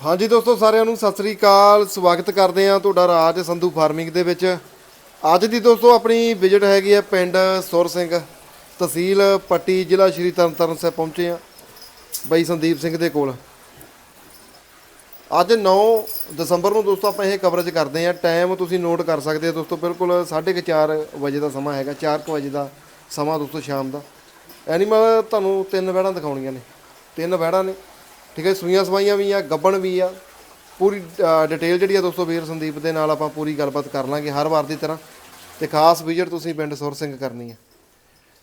ਹਾਂਜੀ ਦੋਸਤੋ, ਸਾਰਿਆਂ ਨੂੰ ਸਤਿ ਸ੍ਰੀ ਅਕਾਲ। ਸਵਾਗਤ ਕਰਦੇ ਹਾਂ ਤੁਹਾਡਾ ਰਾਜ ਸੰਧੂ ਫਾਰਮਿੰਗ ਦੇ ਵਿੱਚ। ਅੱਜ ਦੀ ਦੋਸਤੋ, ਆਪਣੀ ਵਿਜ਼ਿਟ ਹੈਗੀ ਹੈ ਪਿੰਡ ਸੁਰ ਸਿੰਘ ਤਹਿਸੀਲ ਪੱਟੀ, ਜ਼ਿਲ੍ਹਾ ਸ਼੍ਰੀ ਤਰਨਤਾਰਨ ਸਾਹਿਬ ਪਹੁੰਚੇ ਹਾਂ ਬਾਈ ਸੰਦੀਪ ਸਿੰਘ ਦੇ ਕੋਲ। ਅੱਜ 9 ਦਸੰਬਰ ਨੂੰ ਦੋਸਤੋ, ਆਪਾਂ ਇਹ ਕਵਰੇਜ ਕਰਦੇ ਹਾਂ। ਟਾਈਮ ਤੁਸੀਂ ਨੋਟ ਕਰ ਸਕਦੇ ਹੋ ਦੋਸਤੋ, ਬਿਲਕੁਲ 4:30 ਵਜੇ ਦਾ ਸਮਾਂ ਹੈਗਾ 4 ਵਜੇ ਦਾ ਸਮਾਂ ਦੋਸਤੋ, ਸ਼ਾਮ ਦਾ। ਐਨੀਮਲ ਤੁਹਾਨੂੰ ਤਿੰਨ ਵਹਿੜਾਂ ਦਿਖਾਉਣੀਆਂ ਨੇ। ਤਿੰਨ ਵਹਿੜਾਂ ਨੇ। ਠੀਕ ਹੈ ਸੂਈਆਂ ਸਵਾਈਆਂ ਵੀ ਆ ਗੱਬਣ ਵੀ ਆ। ਪੂਰੀ ਡਿਟੇਲ ਜਿਹੜੀ ਆ ਦੋਸਤੋ ਵੀਰ ਸੰਦੀਪ ਦੇ ਨਾਲ ਆਪਾਂ ਪੂਰੀ ਗੱਲਬਾਤ ਕਰ ਲਾਂਗੇ ਹਰ ਵਾਰ ਦੀ ਤਰ੍ਹਾਂ। ਤੇ ਖਾਸ ਵਿਜ਼ਿਟ ਤੁਸੀਂ ਪਿੰਡ ਸੁਰ ਸਿੰਘ ਕਰਨੀ ਆ।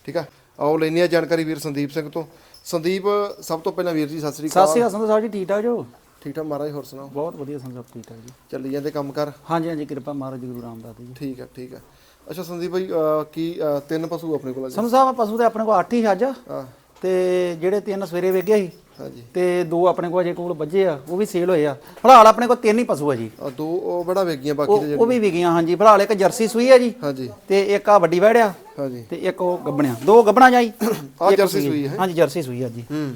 ਠੀਕ ਆ? ਆਓ ਲੈਣੀ ਆ ਜਾਣਕਾਰੀ ਵੀਰ ਸੰਦੀਪ ਸਿੰਘ ਤੋਂ। ਸੰਦੀਪ ਸਭ ਤੋਂ ਪਹਿਲਾਂ ਵੀਰ ਜੀ ਸਤਿ ਸ੍ਰੀ ਸਤਿ ਅਕਾਲ ਸ਼੍ਰੀ ਅਕਾਲ। ਸੰਧੂ ਸਾਹਿਬ ਜੀ ਠੀਕ ਠਾਕ ਜੋ? ਠੀਕ ਠਾਕ ਮਹਾਰਾਜ ਹੋਰ ਸੁਣਾਓ? ਬਹੁਤ ਵਧੀਆ ਸਾਹਿਬ ਠੀਕ ਠਾਕ ਜੀ। ਚੱਲੀ ਜਾਂਦੇ ਕੰਮ ਕਰ? ਹਾਂਜੀ ਹਾਂਜੀ ਕਿਰਪਾ ਮਹਾਰਾਜ ਜੀ ਗੁਰੂ ਰਾਮਦਾਸ ਜੀ। ਠੀਕ ਆ ਠੀਕ ਆ। ਅੱਛਾ ਸੰਦੀਪ ਭਾਈ ਕੀ ਤਿੰਨ ਪਸ਼ੂ ਆਪਣੇ ਕੋਲ ਆ ਜੀ? ਸੰਧੂ ਸਾਹਿਬ ਪਸ਼ੂ ਤੇ ਆਪਣੇ ਕੋਲ 8 ਹੀ ਅੱਜ। ਆ ਤੇ ਜਿਹੜੇ ਤਿੰਨ ਸਵੇਰੇ ਵੇਗੇ ਸੀ ਹਾਂਜੀ। ਤੇ ਦੋ ਆਪਣੇ ਕੋਲ ਅਜੇ ਕੋਲ ਵੱਜੇ ਆ ਉਹ ਵੀ ਸੇਲ ਹੋਏ ਆ। ਫਿਲਹਾਲ ਆਪਣੇ ਕੋਲ ਤਿੰਨ ਹੀ ਪਸ਼ੂ ਆ ਜੀ। ਆ ਦੋ ਉਹ ਬੜਾ ਵੇਗੀਆਂ ਬਾਕੀ ਉਹ ਦੇ ਉਹ ਵੀ ਵਿਗੀਆਂ ਹਾਂਜੀ। ਫਿਲਹਾਲ ਇੱਕ ਜਰਸੀ ਸੂਈ ਆ ਜੀ ਹਾਂਜੀ। ਤੇ ਇੱਕ ਆ ਵੱਡੀ ਵੜਿਆ ਹਾਂਜੀ। ਤੇ ਇੱਕ ਉਹ ਗੱਬਣਿਆ। ਦੋ ਗੱਬਣਾ ਜਾਈ ਆ ਜਰਸੀ ਸੂਈ ਹੈ। ਹਾਂਜੀ ਜਰਸੀ ਸੂਈ ਆ ਜੀ। ਹੂੰ।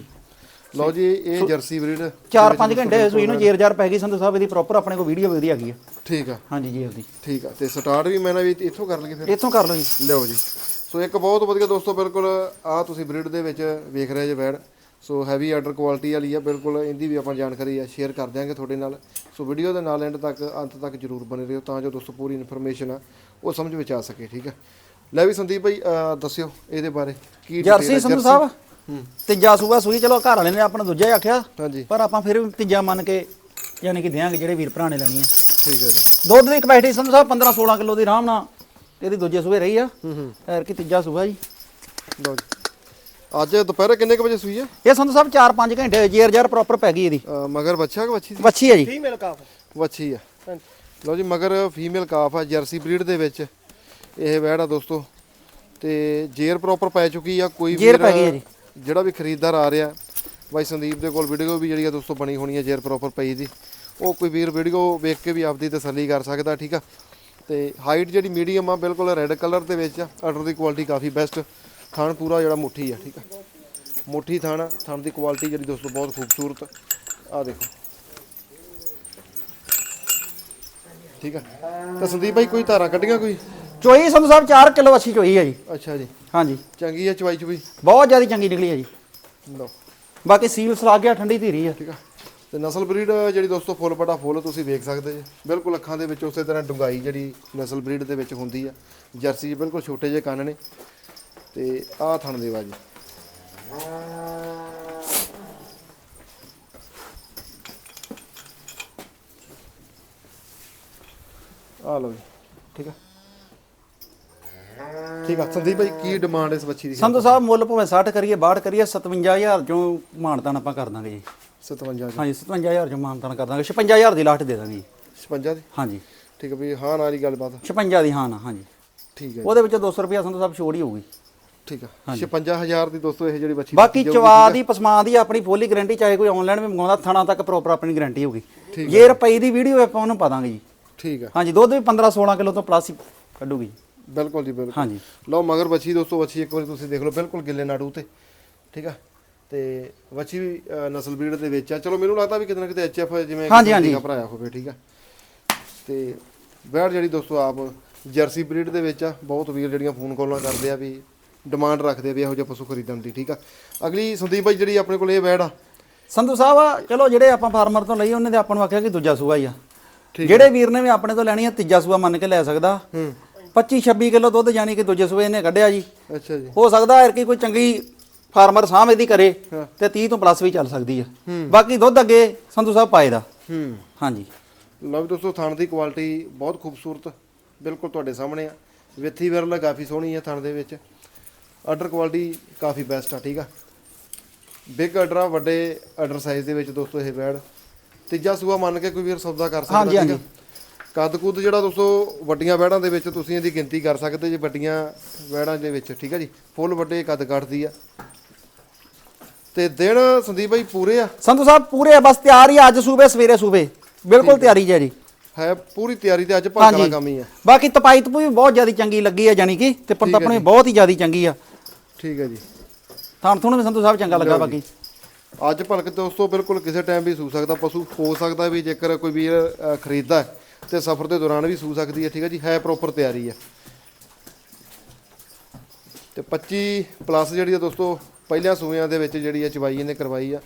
ਲਓ ਜੀ ਇਹ ਜਰਸੀ ਬਰੀਡ 4-5 ਘੰਟੇ ਸੂਈ ਨੂੰ ਜੇਰ ਜਾਰ ਪੈ ਗਈ ਸੰਧੂ ਸਾਹਿਬ ਇਹਦੀ ਪ੍ਰੋਪਰ ਆਪਣੇ ਕੋਲ ਵੀਡੀਓ ਵਧੀਆ ਗਈ ਆ। ਠੀਕ ਆ। ਹਾਂਜੀ ਜੀ ਉਹਦੀ। ਠੀਕ ਆ ਤੇ ਸਟਾਰਟ ਵੀ ਮੈਂ ਨਾ ਵੀ ਇੱਥੋਂ ਕਰ ਲਈਏ ਫਿਰ। ਇੱਥੋਂ ਕਰ ਲਓ ਜੀ। ਲਿਓ ਜੀ। ਸੋ ਇੱਕ ਬਹੁਤ ਵਧੀਆ ਦੋਸਤੋ ਬਿਲਕੁਲ ਆ ਤੁਸੀਂ ਬਰੀਡ ਦੇ ਵਿੱਚ ਵੇਖ ਰਹੇ ਜੇ bed. So heavy order quality ਵਾਲੀ ਆ ਬਿਲਕੁਲ ਇਹਦੀ ਵੀ ਆਪਾਂ ਜਾਣਕਾਰੀ ਆ ਸ਼ੇਅਰ ਕਰ ਦਿਆਂਗੇ ਤੁਹਾਡੇ ਨਾਲ। ਸੋ ਵੀਡੀਓ ਦੇ ਨਾਲ ਐਂਡ ਤੱਕ ਅੰਤ ਤੱਕ ਜਰੂਰ ਬਣੇ ਰਹੋ ਤਾਂ ਜੋ ਦੋਸਤੋ ਪੂਰੀ ਇਨਫੋਰਮੇਸ਼ਨ ਆ ਉਹ ਸਮਝ ਵਿੱਚ ਆ ਸਕੇ ਠੀਕ ਆ? ਲੈ ਵੀ ਸੰਦੀਪ ਭਾਈ ਦੱਸਿਓ ਇਹਦੇ ਬਾਰੇ ਕੀ ਜਰਸੀ? ਸੰਧੂ? ਸਾਹਿਬ? ਹੂੰ। ਤੀਜਾ ਸੂਆ ਸੂਈ ਚਲੋ ਘਰ ਵਾਲੇ ਨੇ ਆਪਣਾ ਦੂਜਾ ਹੀ ਆਖਿਆ। ਹਾਂਜੀ। ਪਰ ਆਪਾਂ ਫਿਰ ਤੀਜਾ ਮੰਨ ਕੇ ਯਾਨੀ ਕਿ ਦਿਆਂਗੇ ਜਿਹੜੇ ਵੀਰ ਭਰਾ ਨੇ ਲੈਣੀ ਆ। ਠੀਕ ਹੈ ਜੀ। ਦੁੱਧ ਦੀ ਕਪੈਸਿਟੀ ਸੰਧੂ ਸਾਹਿਬ 15 16 ਕਿਲੋ ਦੀ ਆਰਾਮ ਨਾਲ ਇਹਦੀ ਦੂਜੇ ਸੂਏ ਰਹੀ ਆ। ਹੂੰ ਹੂੰ। ਐਰ ਕੀ ਤੀਜਾ ਸੂਆ ਜੀ। ਲਓ ਜੀ। ਅੱਜ ਦੁਪਹਿਰੇ ਕਿੰਨੇ ਕੁ ਵਜੇ ਸੂਈ ਆ? ਇਹ ਸੰਧੂ ਸਾਹਿਬ 4-5 ਘੰਟੇ ਜੇਰ ਜਰ ਪ੍ਰੋਪਰ ਪੈ ਗਈ ਇਹਦੀ। ਅਹ, ਮਗਰ ਬੱਚਾ ਕਿ ਬੱਚੀ ਸੀ? ਵੱਛੀ ਆ ਜੀ। ਫੀਮੇਲ ਕਾਫ ਵੱਛੀ ਆ। ਲਓ ਜੀ ਮਗਰ ਫੀਮੇਲ ਕਾਫ ਆ ਜਰਸੀ ਬਰੀਡ ਦੇ ਵਿੱਚ। ਇਹ ਵੈੜ ਆ ਦੋਸਤੋ। ਤੇ ਜੇਰ ਪ੍ਰੋਪਰ ਪੈ ਚੁੱਕੀ ਆ ਕੋਈ ਜੇਰ ਵੀਰ ਪੈ ਗਈ ਆ ਜੀ। ਜਿਹੜਾ ਵੀ ਖਰੀਦਦਾਰ ਆ ਰਿਹਾ ਬਾਈ ਸੰਦੀਪ ਦੇ ਕੋਲ ਵੀਡੀਓ ਵੀ ਜਿਹੜੀ ਆ ਦੋਸਤੋ ਬਣੀ ਹੋਣੀ ਆ ਜੇਰ ਪ੍ਰੋਪਰ ਪਈ ਦੀ। ਉਹ ਕੋਈ ਵੀਰ ਵੀਡੀਓ ਵੇਖ ਕੇ ਵੀ ਆਪਦੀ ਤਸੱਲੀ ਕਰ ਸਕਦਾ ਠੀਕ ਆ? ਤੇ ਹਾਈਟ ਜਿਹੜੀ ਮੀਡੀਅਮ ਆ ਬਿਲਕੁਲ ਰੈੱਡ ਕਲਰ ਦੇ ਵਿੱਚ ਆ। ਆਰਡਰ ਦੀ ਕੁਆਲਿਟੀ ਕਾਫੀ ਬੈਸਟ ਥਣ ਪੂਰਾ ਜਿਹੜਾ ਮੁੱਠੀ ਆ ਠੀਕ ਆ। ਮੁੱਠੀ ਥਣ ਥਣ ਦੀ ਕੁਆਲਿਟੀ ਜਿਹੜੀ ਦੋਸਤੋ ਬਹੁਤ ਖੂਬਸੂਰਤ। ਆ ਦੇਖੋ। ਠੀਕ ਆ। ਤਾਂ ਸੰਦੀਪ ਭਾਈ ਕੋਈ ਧਾਰਾ ਕੱਢੀਆਂ ਕੋਈ? ਚੋਈ ਸੰਧੂ ਸਾਹਿਬ 4 ਕਿਲੋ ਵੱਛੀ ਚੋਈ ਆ ਜੀ। ਅੱਛਾ ਜੀ। ਹਾਂਜੀ। ਚੰਗੀ ਆ ਚਵਾਈ ਚੁਈ ਬਹੁਤ ਜ਼ਿਆਦਾ ਚੰਗੀ ਨਿਕਲੀ ਆ ਜੀ। ਲਓ। ਬਾਕੀ ਸੀਲ ਸਲਾਗ ਗਿਆ ਠੰਡੀ ਧੀਰੀ ਆ। ਠੀਕ ਆ। ਤੇ ਨਸਲ ਬਰੀਡ ਜਿਹੜੀ ਦੋਸਤੋ, ਫੁੱਲ ਬੜਾ ਫੁੱਲ ਤੁਸੀਂ ਵੇਖ ਸਕਦੇ ਜੀ। ਬਿਲਕੁਲ ਅੱਖਾਂ ਦੇ ਵਿੱਚ ਉਸੇ ਤਰ੍ਹਾਂ ਡੁੰਗਾਈ ਜਿਹੜੀ ਨਸਲ ਬਰੀਡ ਦੇ ਵਿੱਚ ਹੁੰਦੀ ਆ। ਜਰਸੀ ਬਿਲਕੁਲ ਛੋਟੇ ਜਿਹੇ ਕੰਨ ਨੇ ਤੇ ਆਹ ਥਣ ਦੇਵਾ ਜੀ ਆ ਲਓ ਜੀ, ਠੀਕ ਆ? ਠੀਕ ਆ, ਸੰਦੀਪ ਭਾਈ, ਕੀ ਡਿਮਾਂਡ ਇਸ ਬੱਚੀ ਦੀ? ਸੰਧੂ ਸਾਹਿਬ, ਮੁੱਲ ਭਾਵੇਂ 60 ਕਰੀਏ 62 ਕਰੀਏ 57000 ਚੋਂ ਮਾਨਤਾਨ ਆਪਾਂ ਕਰ ਦਾਂਗੇ ਜੀ। 57 ਜੀ ਹਾਂਜੀ 57000 ਚੋਂ ਮਾਨਤਾਨ ਕਰ ਦਾਂਗੇ। 56000 ਦੀ ਲਾਸਟ ਦੇ ਦਾਂਗੇ ਜੀ। 56 ਦੀ? ਹਾਂਜੀ। ਠੀਕ ਹੈ ਵੀ ਹਾਂ ਨਾਲ ਹੀ ਗੱਲਬਾਤ। 56 ਦੀ ਹਾਂ ਨਾ ਹਾਂਜੀ। ਠੀਕ ਹੈ ਉਹਦੇ ਵਿੱਚ 200 ਰੁਪਿਆ ਸੰਧੂ ਸਾਹਿਬ ਛੋੜ ਹੀ ਹੋਊਗੀ। ਠੀਕ ਆ 56000 ਦੀ ਦੋਸਤੋ ਇਹ ਜਿਹੜੀ ਬੱਚੀ ਬਾਕੀ ਚਵਾ ਦੀ ਪਸਮਾਂ ਦੀ ਆਪਣੀ ਫੁੱਲੀ ਗਾਰੰਟੀ ਚਾਹੇ ਕੋਈ ਆਨਲਾਈਨ ਵੀ ਮੰਗਾਉਂਦਾ ਥਣਾ ਤੱਕ ਪ੍ਰੋਪਰ ਆਪਣੀ ਗਾਰੰਟੀ ਹੋਊਗੀ। ਜੇ ਰੁਪਏ ਦੀ ਵੀਡੀਓ ਆਪਾਂ ਉਹਨੂੰ ਪਾ ਦਾਂਗੇ ਜੀ। ਠੀਕ ਆ ਹਾਂਜੀ ਦੁੱਧ ਵੀ 15 16 ਕਿਲੋ ਤੋਂ ਪਲੱਸ ਹੀ ਕੱਢੂਗੀ ਬਿਲਕੁਲ ਜੀ ਬਿਲਕੁਲ। ਹਾਂਜੀ। ਲਓ ਮਗਰ ਬੱਚੀ ਦੋਸਤੋ ਬੱਚੀ ਇੱਕ ਵਾਰੀ ਤੁਸੀਂ ਦੇਖ ਲਓ ਬਿਲਕੁਲ ਗਿੱਲੇ ਨਾੜੂ ਤੇ। ਠੀਕ ਆ ਤੇ ਬੱਚੀ ਵੀ ਅ, ਨਸਲ ਬਰੀਡ ਦੇ ਵਿੱਚ ਆ। ਚਲੋ ਮੈਨੂੰ ਲੱਗਦਾ ਵੀ ਕਿਤੇ ਨਾ ਕਿਤੇ ਐਚਐਫ ਜਿਵੇਂ। ਦਾ ਭਰਾਇਆ ਹੋਵੇ ਠੀਕ ਆ। ਤੇ ਬੈੜ ਜਿਹੜੀ ਦੋਸਤੋ ਆਪ ਜਰਸੀ ਬਰੀਡ ਦੇ ਵਿੱਚ ਆ। ਬਹੁਤ ਵੀਰ ਜਿਹੜੀਆਂ ਫੋਨ ਕਾਲਾਂ ਕਰਦੇ ਆ ਵੀ ਡਿਮਾਂਡ ਰੱਖਦੇ ਆ ਵੀ ਇਹੋ ਜਿਹਾ ਪਸ਼ੂ ਖਰੀਦਣ ਦੀ ਠੀਕ ਆ। ਅਗਲੀ ਸੰਦੀਪ ਭਾਈ ਜਿਹੜੀ ਆਪਣੇ ਕੋਲ ਇਹ ਬੈੜ ਆ। ਸੰਧੂ ਸਾਹਿਬ ਚਲੋ ਜਿਹੜੇ ਆਪਾਂ ਫਾਰਮਰ ਤੋਂ ਲਈ ਉਹਨੇ ਤੇ ਆਪਾਂ ਨੂੰ ਆਖਿਆ ਕਿ ਦੂਜਾ ਸੂਆ ਹੀ ਆ। ਜਿਹੜੇ ਵੀਰ ਨੇ ਵੀ ਆਪਣੇ ਤੋਂ ਲੈਣੀ ਆ ਤੀਜਾ ਸੂਆ ਮੰਨ ਕੇ ਲੈ ਸਕਦਾ। ਹੂੰ। 25 26 ਕਿਲੋ ਦੁੱਧ ਜਾਨੀ ਕਿ ਦੂਜੇ ਸੂਏ ਇਹਨੇ ਕੱਢਿਆ ਜੀ। ਅੱਛਾ ਜੀ। ਹੋ ਸਕਦਾ ਹੈ ਕਿ ਕੋਈ ਚੰਗੀ ਫਾਰਮਰ ਸਾਹਮ ਇਹਦੀ ਕਰੇ। ਤੇ 30 ਤੋਂ ਪਲੱਸ ਵੀ ਚੱਲ ਸਕਦੀ ਆ। ਬਾਕੀ ਦੁੱਧ ਅੱਗੇ ਸੰਧੂ ਸਾਹਿਬ ਪਾਏ ਦਾ। ਹੂੰ। ਹਾਂਜੀ। ਲਓ ਵੀ ਦੋਸਤੋ ਥਣ ਦੀ ਕੁਆਲਿਟੀ ਬਹੁਤ ਖੂਬਸੂਰਤ ਬਿਲਕੁਲ ਤੁਹਾਡੇ ਸਾਹਮਣੇ ਆ। ਵਿੱਥੀ ਵਿਰਲਾ ਕਾਫੀ ਸੋਹਣੀ ਆ ਥਣ ਦੇ ਵਿੱਚ। ਆਰਡਰ ਕੁਆਲਿਟੀ ਕਾਫੀ ਬੈਸਟ ਆ ਠੀਕ ਆ? ਬਿਗ ਆਰਡਰ ਆ ਵੱਡੇ ਆਰਡਰ ਸਾਈਜ਼ ਦੇ ਵਿੱਚ ਦੋਸਤੋ ਇਹ ਬੈੜ ਤੀਜਾ ਸੂਆ ਮੰਨ ਕੇ ਕੋਈ ਵੀਰ ਸੌਦਾ ਕਰ ਸਕਦਾ ਹਾਂਜੀ, ਠੀਕ ਆ? ਕੱਦ ਕੁੱਦ ਜਿਹੜਾ ਦੋਸਤੋ ਵੱਡੀਆਂ ਬੈੜਾਂ ਦੇ ਵਿੱਚ ਤੁਸੀਂ ਇਹਦੀ ਗਿਣਤੀ ਕਰ ਸਕਦੇ ਜੇ ਵੱਡੀਆਂ ਬੈੜਾਂ ਦੇ ਵਿੱਚ ਠੀਕ ਆ ਜੀ? ਫੁੱਲ ਵੱਡੇ ਕੱਦ ਕੱਟਦੀ ਆ। ਤੇ ਦਿਨ ਸੰਦੀਪ ਭਾਈ ਪੂਰੇ ਆ? ਸੰਧੂ ਸਾਹਿਬ ਪੂਰੇ ਆ, ਬਸ ਤਿਆਰ ਹੀ ਆ, ਅੱਜ ਸੂਬੇ ਸਵੇਰੇ ਸੂਬੇ। ਬਿਲਕੁਲ ਤਿਆਰੀ ਜੀ ਜੀ ਹੈ ਪੂਰੀ ਤਿਆਰੀ ਤੇ ਅੱਜ ਭਾਗਾ ਕੰਮ ਹੀ ਆ। ਬਾਕੀ ਤਪਾਈ ਤਪੂਈ ਵੀ ਬਹੁਤ ਜ਼ਿਆਦਾ ਚੰਗੀ ਲੱਗੀ ਆ ਜਾਨੀ ਕਿ ਤੇ ਪਰਤਪਣ ਵੀ ਬਹੁਤ ਹੀ ਜ਼ਿਆਦਾ ਚੰਗੀ ਆ। ਠੀਕ ਹੈ ਜੀ। ਥਾਣ ਥੁਣ ਵੀ ਸੰਧੂ ਸਾਹਿਬ ਚੰਗਾ ਲੱਗਾ ਬਾਕੀ। ਅੱਜ ਭਲਕ ਦੋਸਤੋ ਬਿਲਕੁਲ ਕਿਸੇ ਟਾਈਮ ਵੀ ਸੂ ਸਕਦਾ ਪਸ਼ੂ ਹੋ ਸਕਦਾ ਵੀ ਜੇਕਰ ਕੋਈ ਵੀਰ ਖਰੀਦਦਾ ਤੇ ਸਫ਼ਰ ਦੇ ਦੌਰਾਨ ਵੀ ਸੂ ਸਕਦੀ ਹੈ ਠੀਕ ਹੈ ਜੀ ਹੈ ਪ੍ਰੋਪਰ ਤਿਆਰੀ ਹੈ ਤੇ 25 ਪਲੱਸ ਜਿਹੜੀ ਆ ਦੋਸਤੋ ਪਹਿਲਿਆਂ ਸੂਆਂ ਦੇ ਵਿੱਚ ਜਿਹੜੀ ਆ ਚਵਾਈ ਇਹਨੇ ਕਰਵਾਈ ਆ।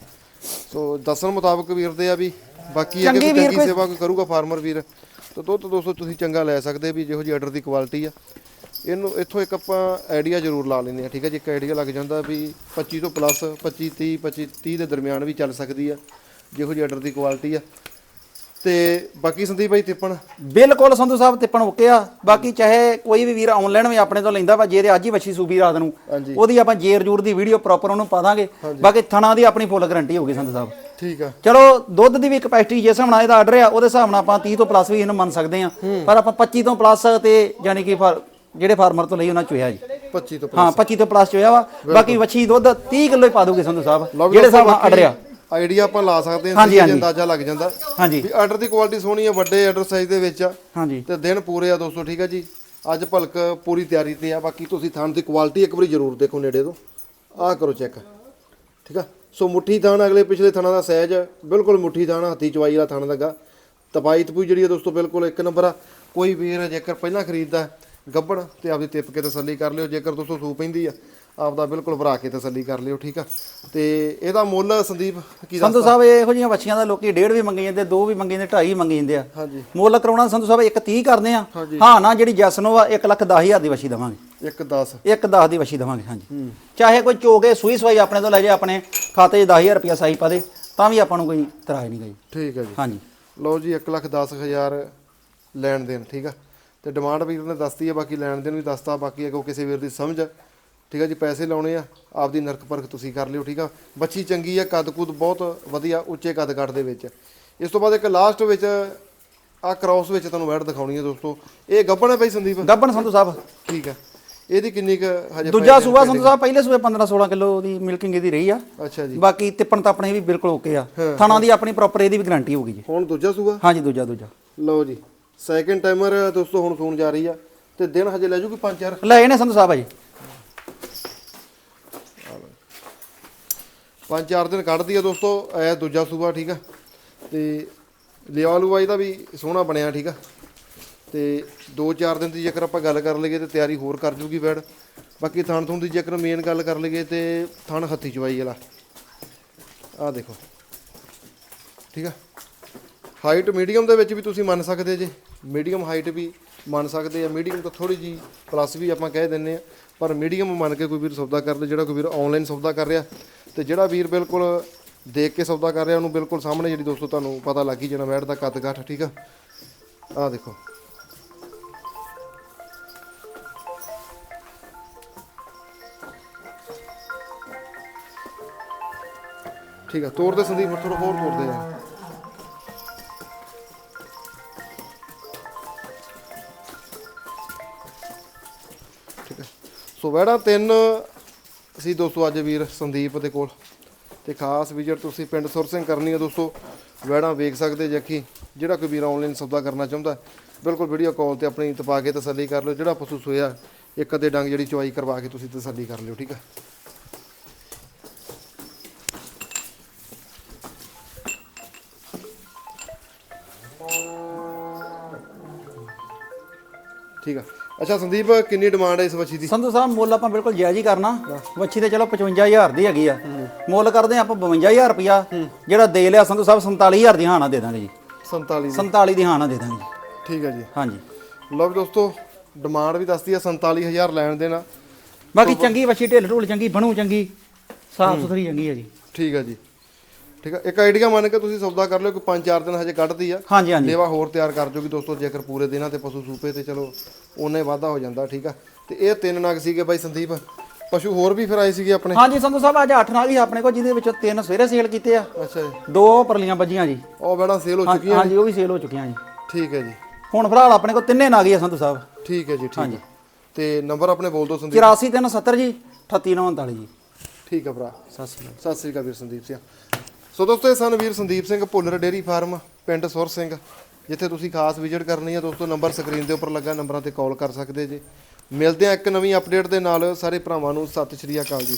ਸੋ ਦੱਸਣ ਮੁਤਾਬਕ ਵੀਰ ਦੇ ਆ ਵੀ ਬਾਕੀ ਇਹ ਕਿ ਚੰਗੀ ਸੇਵਾ ਕੋਈ ਕਰੂਗਾ ਫਾਰਮਰ ਵੀਰ। ਤਾਂ ਦੁੱਧ ਦੋਸਤੋ ਤੁਸੀਂ ਚੰਗਾ ਲੈ ਸਕਦੇ ਵੀ ਜਿਹੋ ਜਿਹੀ ਆਰਡਰ ਦੀ ਕੁਆਲਿਟੀ ਆ। ਇਹਨੂੰ ਇੱਥੋਂ ਇੱਕ ਆਪਾਂ ਆਈਡੀਆ ਜ਼ਰੂਰ ਲਾ ਲੈਂਦੇ ਆ ਠੀਕ ਹੈ ਜੀ? ਇੱਕ ਆਈਡੀਆ ਲੱਗ ਜਾਂਦਾ ਵੀ 25 ਤੋਂ ਪਲੱਸ 25 30 25 30 ਦੇ ਦਰਮਿਆਨ ਵੀ ਚੱਲ ਸਕਦੀ ਆ। ਜਿਹੋ ਜਿਹੀ ਆਰਡਰ ਦੀ ਕੁਆਲਿਟੀ ਆ। ਤੇ ਬਾਕੀ ਸੰਦੀਪ ਭਾਈ ਤਿੱਪਣ? ਬਿਲਕੁਲ ਸੰਧੂ ਸਾਹਿਬ ਤਿੱਪਣ ਓਕੇ ਆ। ਬਾਕੀ ਚਾਹੇ ਕੋਈ ਵੀ ਵੀਰ ਆਨਲਾਈਨ ਵੀ ਆਪਣੇ ਤੋਂ ਲੈਂਦਾ ਵਾ ਜੇ ਤੇ ਅੱਜ ਹੀ ਵੱਛੀ ਸੂਬੀ ਰਾਤ ਨੂੰ ਹਾਂਜੀ। ਉਹਦੀ ਆਪਾਂ ਜੇਰ ਜੂਰ ਦੀ ਵੀਡੀਓ ਪ੍ਰੋਪਰ ਉਹਨੂੰ ਪਾ ਦਾਂਗੇ। ਬਾਕੀ ਥਣਾ ਦੀ ਆਪਣੀ ਫੁੱਲ ਗਾਰੰਟੀ ਹੋਗੀ ਸੰਧੂ ਸਾਹਿਬ। ਠੀਕ ਆ। ਚਲੋ ਦੁੱਧ ਦੀ ਵੀ ਕਪੈਸਿਟੀ ਜਿਸ ਹਿਸਾਬ ਨਾਲ ਇਹਦਾ ਆਰਡਰ ਆ ਉਹਦੇ ਹਿਸਾਬ ਨਾਲ ਆਪਾਂ 30 ਤੋਂ ਪਲੱਸ ਵੀ ਇਹਨੂੰ ਮੰਨ ਸਕਦੇ ਆ। ਪਰ ਆਪਾਂ 25 ਤੋਂ ਪਲੱਸ ਤੇ ਯਾਨੀ ਕਿ ਫਾਰ- ਜਿਹੜੇ ਫਾਰਮਰ ਤੋਂ ਲਈ ਉਹਨਾਂ ਚੋਇਆ ਜੀ। 25 ਤੋਂ ਹਾਂ 25 ਤੋਂ ਪਲੱਸ ਚੋਇਆ ਵਾ। ਬਾਕੀ ਵੱਛੀ ਦੁੱਧ 30 ਕਿਲੋ ਹੀ ਪਾ ਦੋਗੇ ਸੰਧੂ ਸਾਹਿਬ ਜਿਹੜੇ ਹਿਸਾਬ ਨਾਲ ਆਰਡਰ ਆ। ਆਈਡੀਆ ਆਪਾਂ ਲਾ ਸਕਦੇ ਹਾਂ ਹਾਂਜੀ। ਅੰਦਾਜ਼ਾ ਲੱਗ ਜਾਂਦਾ। ਹਾਂਜੀ। ਵੀ ਆਰਡਰ ਦੀ ਕੁਆਲਿਟੀ ਸੋਹਣੀ ਹੈ ਵੱਡੇ ਆਰਡਰ ਸਾਈਜ਼ ਦੇ ਵਿੱਚ ਆ। ਹਾਂਜੀ। ਤੇ ਦਿਨ ਪੂਰੇ ਆ ਦੋਸਤੋ ਠੀਕ ਆ ਜੀ? ਅੱਜ ਭਲਕ ਪੂਰੀ ਤਿਆਰੀ ਤੇ ਆ ਬਾਕੀ ਤੁਸੀਂ ਥਣ ਦੀ ਕੁਆਲਿਟੀ ਇੱਕ ਵਾਰੀ ਜ਼ਰੂਰ ਦੇਖੋ ਨੇੜੇ ਤੋਂ। ਆਹ ਕਰੋ ਚੈੱਕ ਠੀਕ ਆ? ਸੋ ਮੁੱਠੀ ਥਣ ਅਗਲੇ ਪਿਛਲੇ ਥਣਾਂ ਦਾ ਸਾਈਜ਼ ਬਿਲਕੁਲ ਮੁੱਠੀ ਥਣ ਹੱਥੀ ਚਵਾਈ ਵਾਲਾ ਥਣ ਲੱਗਾ। ਤਪਾਈ ਤਪੂਈ ਜਿਹੜੀ ਆ ਦੋਸਤੋ ਬਿਲਕੁਲ ਇੱਕ ਨੰਬਰ ਆ। ਕੋਈ ਵੀਰ ਜੇਕਰ ਪਹਿਲਾਂ ਖਰੀਦਦਾ ਗੱਬੜ ਤੇ ਆਪਦੀ ਤਿੱਪ ਕੇ ਤਸੱਲੀ ਕਰ ਲਿਓ। ਜੇਕਰ ਦੋਸਤੋ ਸੂ ਪੈਂਦੀ ਆ ਆਪਦਾ ਬਿਲਕੁਲ ਭਰਾ ਕੇ ਤਸੱਲੀ ਕਰ ਲਿਓ ਠੀਕ ਆ? ਤੇ ਇਹਦਾ ਮੁੱਲ ਸੰਦੀਪ ਕੀ ਸੰਧੂ ਸਾਹਿਬ ਇਹੋ ਜਿਹੀਆਂ ਬੱਚੀਆਂ ਦਾ ਲੋਕੀ ਡੇਢ ਵੀ ਮੰਗੀ ਜਾਂਦੇ ਦੋ ਵੀ ਮੰਗੀ ਜਾਂਦੇ ਢਾਈ ਮੰਗੀ ਜਾਂਦੇ ਆ। ਹਾਂਜੀ। ਮੁੱਲ ਕਰਾਉਣਾ ਸੰਧੂ ਸਾਹਿਬ ਇੱਕ 30 ਕਰਦੇ ਆ। ਹਾਂ ਨਾ ਜਿਹੜੀ ਜੈਸਨੋ ਆ 1 ਲੱਖ 10 ਹਜ਼ਾਰ ਦੀ ਵਛੀ ਦਵਾਂਗੇ। ਇੱਕ 10 ਇੱਕ 10 ਦੀ ਵਛੀ ਦਵਾਂਗੇ ਹਾਂਜੀ। ਚਾਹੇ ਕੋਈ ਚੋਗੇ ਸੂਈ ਸਵਾਈ ਆਪਣੇ ਤੋਂ ਲੈ ਜਾਏ ਆਪਣੇ ਖਾਤੇ 'ਚ 10000 ਰੁਪਇਆ ਸਾਈ ਪਾ ਦੇ ਤਾਂ ਵੀ ਆਪਾਂ ਨੂੰ ਕੋਈ ਇਤਰਾਜ਼ ਨਹੀਂ ਗਈ। ਠੀਕ ਹੈ ਜੀ। ਹਾਂਜੀ। ਲਓ ਜੀ 1 ਲੱਖ 10 ਹਜ਼ਾਰ ਲੈਣ ਦੇਣ ਠੀਕ ਆ? ਤੇ ਡਿਮਾਂਡ ਵੀਰ ਨੇ ਦੱਸਤੀ ਹੈ ਬਾਕੀ ਲੈਣ ਦੇਣ ਵੀ ਦੱਸਤਾ ਬਾਕੀ ਅਗੋ ਕਿਸੇ ਵੀਰ ਦੀ ਸਮਝ। ਠੀਕ ਆ ਜੀ ਪੈਸੇ ਲਾਉਣੇ ਆ ਆਪਦੀ ਨਰਕ ਪਰਖ ਤੁਸੀਂ ਕਰ ਲਿਓ ਠੀਕ ਆ। ਬੱਚੀ ਚੰਗੀ ਆ ਕੱਦ ਕੁੱਦ ਬਹੁਤ ਵਧੀਆ ਉੱਚੇ ਕੱਦ ਦੇ ਵਿੱਚ। ਇਸ ਤੋਂ ਬਾਅਦ ਇੱਕ ਲਾਸਟ ਵਿੱਚ ਆ ਕ੍ਰਾਸ ਵਿੱਚ ਤੁਹਾਨੂੰ ਵੈਟ ਦਿਖਾਉਣੀ ਹੈ ਦੋਸਤੋ। ਇਹ ਗੱਬਣ ਹੈ ਬਈ ਸੰਦੀਪ? ਗੱਬਨ ਸੰਧੂ ਸਾਹਿਬ। ਠੀਕ ਆ। ਇਹਦੀ ਕਿੰਨੀ ਕੁ ਹਜੇ ਦੂਜਾ ਸੂਆ ਸੰਧੂ ਸਾਹਿਬ ਪਹਿਲੇ ਸੂਏ 15 16 ਕਿਲੋ ਦੀ ਮਿਲਕਿੰਗ ਇਹਦੀ ਰਹੀ ਆ। ਅੱਛਾ ਜੀ। ਬਾਕੀ ਤਿੱਪਣ ਤਾਂ ਆਪਣੇ ਵੀ ਬਿਲਕੁਲ ਓਕੇ ਆ। ਥਾਣਾ ਦੀ ਆਪਣੀ ਪ੍ਰੋਪਰ ਇਹਦੀ ਵੀ ਗਾਰੰਟੀ ਹੋਗੀ ਜੀ। ਹੁਣ ਦੂਜਾ ਸੂਆ ਹਾਂਜੀ ਦੂਜਾ ਦੂਜਾ। ਲਓ ਜੀ। ਸੈਕਿੰਡ ਟਾਈਮਰ ਦੋਸਤੋ ਹੁਣ ਸੂਣ ਜਾ ਰਹੀ ਆ। ਤੇ ਦਿਨ ਹਜੇ ਲੈ ਜੂਗੀ ਪੰਜ ਚਾਰ? ਲੈ ਇਹਨੇ ਸੰਧੂ ਸਾਹਿਬ ਆ ਜੀ ਪੰਜ ਚਾਰ ਦਿਨ ਕੱਢਦੀ ਆ ਦੋਸਤੋ, ਇਹ ਦੂਜਾ ਸੂਬਾ, ਠੀਕ ਆ। ਤੇ ਲਿਆ ਲੂਆ ਦਾ ਵੀ ਸੋਹਣਾ ਬਣਿਆ, ਠੀਕ ਆ। ਤੇ 2-4 ਦਿਨ ਦੀ ਜੇਕਰ ਆਪਾਂ ਗੱਲ ਕਰ ਲਈਏ ਤੇ ਤਿਆਰੀ ਹੋਰ ਕਰ ਜੂਗੀ ਬੈਡ। ਬਾਕੀ ਥਣ ਥੁਣ ਦੀ ਜੇਕਰ ਮੇਨ ਗੱਲ ਕਰ ਲਈਏ ਤੇ ਥਣ ਹੱਥੀ ਚਵਾਈ ਵਾਲਾ। ਆਹ ਦੇਖੋ। ਠੀਕ ਆ। ਹਾਈਟ ਮੀਡੀਅਮ ਦੇ ਵਿੱਚ ਵੀ ਤੁਸੀਂ ਮੰਨ ਸਕਦੇ ਜੇ। ਮੀਡੀਅਮ ਹਾਈਟ ਵੀ ਮੰਨ ਸਕਦੇ ਆ। ਮੀਡੀਅਮ ਤੋਂ ਥੋੜੀ ਜੀ ਪਲੱਸ ਵੀ ਆਪਾਂ ਕਹਿ ਦਿੰਨੇ ਆ। ਪਰ ਮੀਡੀਅਮ ਮੰਨ ਕੇ ਕੋਈ ਵੀਰ ਸੌਦਾ ਕਰਦੇ ਜਿਹੜਾ ਕੋਈ ਵੀਰ ਆਨਲਾਈਨ ਸੌਦਾ ਕਰ ਰਿਹਾ। ਤੇ ਜਿਹੜਾ ਵੀਰ ਬਿਲਕੁਲ ਦੇਖ ਕੇ ਸੌਦਾ ਕਰ ਰਿਹਾ, ਉਹਨੂੰ ਬਿਲਕੁਲ ਸਾਹਮਣੇ ਜਿਹੜੀ ਦੋਸਤੋ ਤੁਹਾਨੂੰ ਪਤਾ ਲੱਗ ਹੀ ਜਾਣਾ ਵੈਟ ਦਾ ਕੱਦ ਕਾਠ ਠੀਕ ਆ? ਆਹ ਦੇਖੋ। ਠੀਕ ਆ ਤੋੜਦੇ ਸੰਦੀਪ ਥੋੜਾ ਹੋਰ ਤੋੜ ਆ ਠੀਕ ਹੈ ਸੋ ਵੈੜਾ ਤਿੰਨ ਅਸੀਂ ਦੋਸਤੋ ਅੱਜ ਵੀਰ ਸੰਦੀਪ ਦੇ ਕੋਲ ਤੇ ਖਾਸ ਵਿਜ਼ਿਟ ਤੁਸੀਂ ਪਿੰਡ ਸੁਰ ਸਿੰਘ ਕਰਨੀ ਹੈ ਦੋਸਤੋ। ਵੈੜਾ ਵੇਖ ਸਕਦੇ ਜੇ ਜਿਹੜਾ ਕੋਈ ਵੀਰ ਆਨਲਾਈਨ ਸੌਦਾ ਕਰਨਾ ਚਾਹੁੰਦਾ ਬਿਲਕੁਲ ਵੀਡੀਓ ਕਾਲ ਤੇ ਆਪਣੀ ਤਪਾ ਕੇ ਤਸੱਲੀ ਕਰ ਲਿਓ, ਜਿਹੜਾ ਪਸ਼ੂ ਸੋਇਆ ਇੱਕ ਅੱਧੇ ਡੰਗ ਜਿਹੜੀ ਚੁਆਈ ਕਰਵਾ ਕੇ ਤੁਸੀਂ ਤਸੱਲੀ ਕਰ ਲਿਓ, ਠੀਕ ਆ ਠੀਕ ਆ ਅੱਛਾ ਸੰਦੀਪ ਕਿੰਨੀ ਡਿਮਾਂਡ ਹੈ ਇਸ ਵੱਛੀ ਦੀ? ਸੰਧੂ ਸਾਹਿਬ ਮੁੱਲ ਆਪਾਂ ਬਿਲਕੁਲ ਜਾਇਜ਼ ਹੀ ਕਰਨਾ। ਵੱਛੀ ਤੇ ਚਲੋ 55000 ਦੀ ਹੈਗੀ ਆ। ਮੁੱਲ ਕਰਦੇ ਆਪਾਂ 52000 ਰੁਪਿਆ ਜਿਹੜਾ ਦੇ ਲਿਆ ਸੰਧੂ ਸਾਹਿਬ 47000 ਦੀ ਹਾਨਾ ਦੇ ਦਾਂਗੇ ਜੀ। 47 ਦੀ। 47 ਦੀ ਹਾਨਾ ਦੇ ਦਾਂਗੇ ਜੀ। ਠੀਕ ਹੈ ਜੀ। ਹਾਂਜੀ। ਲਓ ਦੋਸਤੋ ਡਿਮਾਂਡ ਵੀ ਦੱਸਦੀ ਆ 47000 ਲੈਣ ਦੇਣਾ। ਬਾਕੀ ਚੰਗੀ ਵੱਛੀ ਢਿੱਲ ਢੁੱਲ ਚੰਗੀ ਬਣੂ ਚੰਗੀ ਸਾਫ਼ ਸੁਥਰੀ ਚੰਗੀ ਹੈ ਜੀ। ਠੀਕ ਹੈ ਜੀ। ਠੀਕ ਹੈ ਇੱਕ ਆਈਡੀਆ ਮੰਨ ਕੇ ਤੁਸੀਂ ਸੌਦਾ ਕਰ ਲਿਓ ਕਿ 5-4 ਦਿਨ ਹਜੇ ਕੱਢਦੀ ਆ। ਹਾਂਜੀ ਹਾਂਜੀ। ਲੇਵਾ ਹੋਰ ਤਿਆਰ ਕਰ ਜੋਗੀ ਦੋਸਤੋ ਜੇਕਰ ਪੂਰੇ ਦਿਨਾਂ ਤੇ ਪਸ਼ੂ ਸੂਪੇ ਤੇ ਚਲੋ ਉਹਨੇ ਵਾਧਾ ਹੋ ਜਾਂਦਾ ਠੀਕ ਆ? ਤੇ ਇਹ ਤਿੰਨ ਨਗ ਸੀਗੇ ਬਾਈ ਸੰਦੀਪ। ਪਸ਼ੂ ਹੋਰ ਵੀ ਫਿਰ ਆਏ ਸੀਗੇ ਆਪਣੇ? ਹਾਂਜੀ ਸੰਧੂ ਸਾਹਿਬ ਅੱਜ 8 ਨਾਲ ਹੀ ਆਪਣੇ ਕੋਲ ਜਿਹਦੇ ਵਿੱਚੋਂ ਤਿੰਨ ਸਵੇਰੇ ਸੇਲ ਕੀਤੇ ਆ। ਅੱਛਾ ਜੀ। ਦੋ ਪਰਲੀਆਂ ਵੱਜੀਆਂ ਜੀ। ਉਹ ਬੜਾ ਸੇਲ ਹੋ ਚੁੱਕੀ ਆ ਹਾਂਜੀ ਉਹ ਵੀ ਸੇਲ ਹੋ ਚੁੱਕੀਆਂ ਜੀ। ਠੀਕ ਹੈ ਜੀ। ਹੁਣ ਫਿਲਹਾਲ ਆਪਣੇ ਕੋਲ ਤਿੰਨੇ ਨਾਗ ਆ ਸੰਧੂ ਸਾਹਿਬ। ਠੀਕ ਹੈ ਜੀ ਠੀਕ ਹੈ। ਤੇ ਨੰਬਰ ਆਪਣੇ ਬੋਲ ਦਿਓ ਸੰਦੀਪ। 84370 ਜੀ 38939 ਜੀ। ਠੀਕ ਹੈ ਭਰਾ। ਸਤਿ ਸ਼੍ਰੀ ਅਕਾਲ। ਸਤਿ ਸ੍ਰੀ ਅਕਾਲ ਵੀਰ ਸੰਦੀਪ ਸਿੰਘ। ਸੋ ਦੋਸਤੋ ਇਹ ਸਨ ਵੀਰ ਸੰਦੀਪ ਸਿੰਘ ਭੁੱਲਰ ਡੇਰੀ ਫਾਰਮ ਪਿੰਡ ਸੁਰ ਸਿੰਘ। ਜਿੱਥੇ ਤੁਸੀਂ ਖਾਸ ਵਿਜ਼ਿਟ ਕਰਨੀ ਹੈ ਦੋਸਤੋ ਨੰਬਰ ਸਕਰੀਨ ਦੇ ਉੱਪਰ ਲੱਗਾ ਨੰਬਰਾਂ ਤੇ ਕਾਲ ਕਰ ਸਕਦੇ ਜੇ। ਮਿਲਦੇ ਆ ਇੱਕ ਨਵੀਂ ਅਪਡੇਟ ਦੇ ਨਾਲ, ਸਾਰੇ ਭਰਾਵਾਂ ਨੂੰ ਸਤਿ ਸ਼੍ਰੀ ਅਕਾਲ ਜੀ।